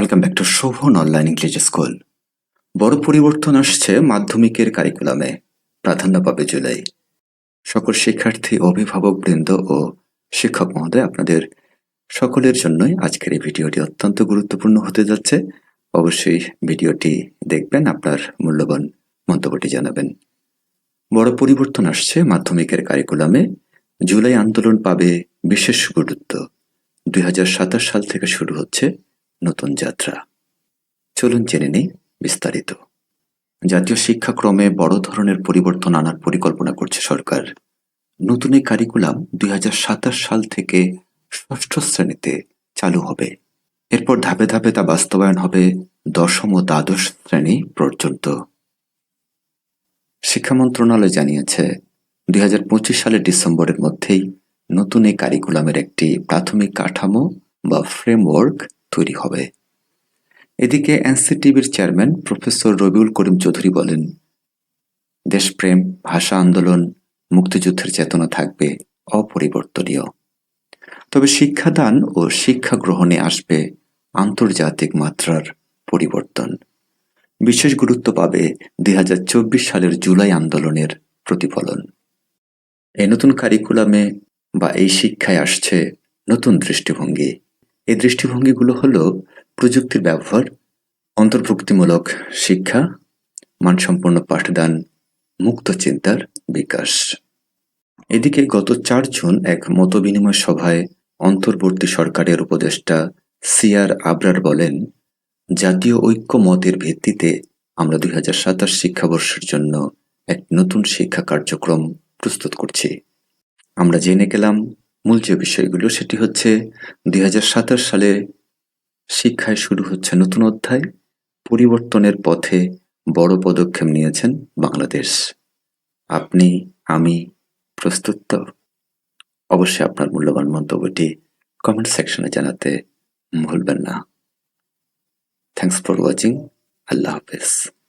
Welcome back to Shovon online English school বড় পরিবর্তন আসছে মাধ্যমিকের কারিকুলামে প্রাধান্য পাবে জুলাই। সকল শিক্ষার্থী, অভিভাবক বৃন্দ ও শিক্ষক মহোদয়, আপনাদের সকলের জন্যই আজকের এই ভিডিওটি অত্যন্ত গুরুত্বপূর্ণ হতে যাচ্ছে। অবশ্যই ভিডিওটি দেখবেন, আপনার মূল্যবান মন্তব্যটি জানাবেন। বড় পরিবর্তন আসছে মাধ্যমিকের কারিকুলামে জুলাই আন্দোলন পাবে বিশেষ গুরুত্ব। দুই হাজার সাতাশ সাল থেকে শুরু হচ্ছে। নতুন যাত্রা। চলুন জেনে নেই বিস্তারিত। জাতীয় শিক্ষাক্রমে বড় ধরনের পরিবর্তন আনার পরিকল্পনা করছে সরকার। নতুন এই কারিকুলাম দুই হাজার সাতাশ সাল থেকে ষষ্ঠ শ্রেণীতে চালু হবে। এরপর ধাপে ধাপে তা বাস্তবায়ন হবে দশম ও দ্বাদশ শ্রেণি পর্যন্ত। শিক্ষা মন্ত্রণালয় জানিয়েছে, দুই হাজার পঁচিশ সালের ডিসেম্বরের মধ্যেই নতুন এই কারিকুলামের একটি প্রাথমিক কাঠামো বা ফ্রেমওয়ার্ক তৈরি হবে। এদিকে এনসিটিভির চেয়ারম্যান প্রফেসর রবিউল করিম চৌধুরী বলেন, দেশপ্রেম, ভাষা আন্দোলন, মুক্তিযুদ্ধের চেতনা থাকবে অপরিবর্তনীয়। তবে শিক্ষাদান ও শিক্ষা গ্রহণে আসবে আন্তর্জাতিক মাত্রার পরিবর্তন। বিশেষ গুরুত্ব পাবে দুই হাজার চব্বিশ সালের জুলাই আন্দোলনের প্রতিফলন। এই নতুন কারিকুলামে বা এই শিক্ষায় আসছে নতুন দৃষ্টিভঙ্গি। এই দৃষ্টিভঙ্গিগুলো হলো প্রযুক্তির ব্যবহার, অন্তর্ভুক্তিমূলক শিক্ষা, মানসম্পন্ন পাঠদান, মুক্ত চিন্তার বিকাশ। এদিকে গত চার জুন এক মতবিনিময় সভায় অন্তর্বর্তী সরকারের উপদেষ্টা সিআর আবরার বলেন, জাতীয় ঐক্য মতের ভিত্তিতে আমরা দুই হাজার সাতাশ শিক্ষাবর্ষের জন্য এক নতুন শিক্ষা কার্যক্রম প্রস্তুত করছি। আমরা জেনে গেলাম মূল যে বিষয়গুলো, সেটি হচ্ছে দুই হাজার সালে শিক্ষায় শুরু হচ্ছে নতুন অধ্যায়, পরিবর্তনের পথে বড় পদক্ষেপ নিয়েছেন বাংলাদেশ। আপনি, আমি প্রস্তুত তো অবশ্যই আপনার মূল্যবান মন্তব্যটি কমেন্ট সেকশনে জানাতে ভুলবেন না। থ্যাংকস ফর ওয়াচিং আল্লাহ হাফেজ।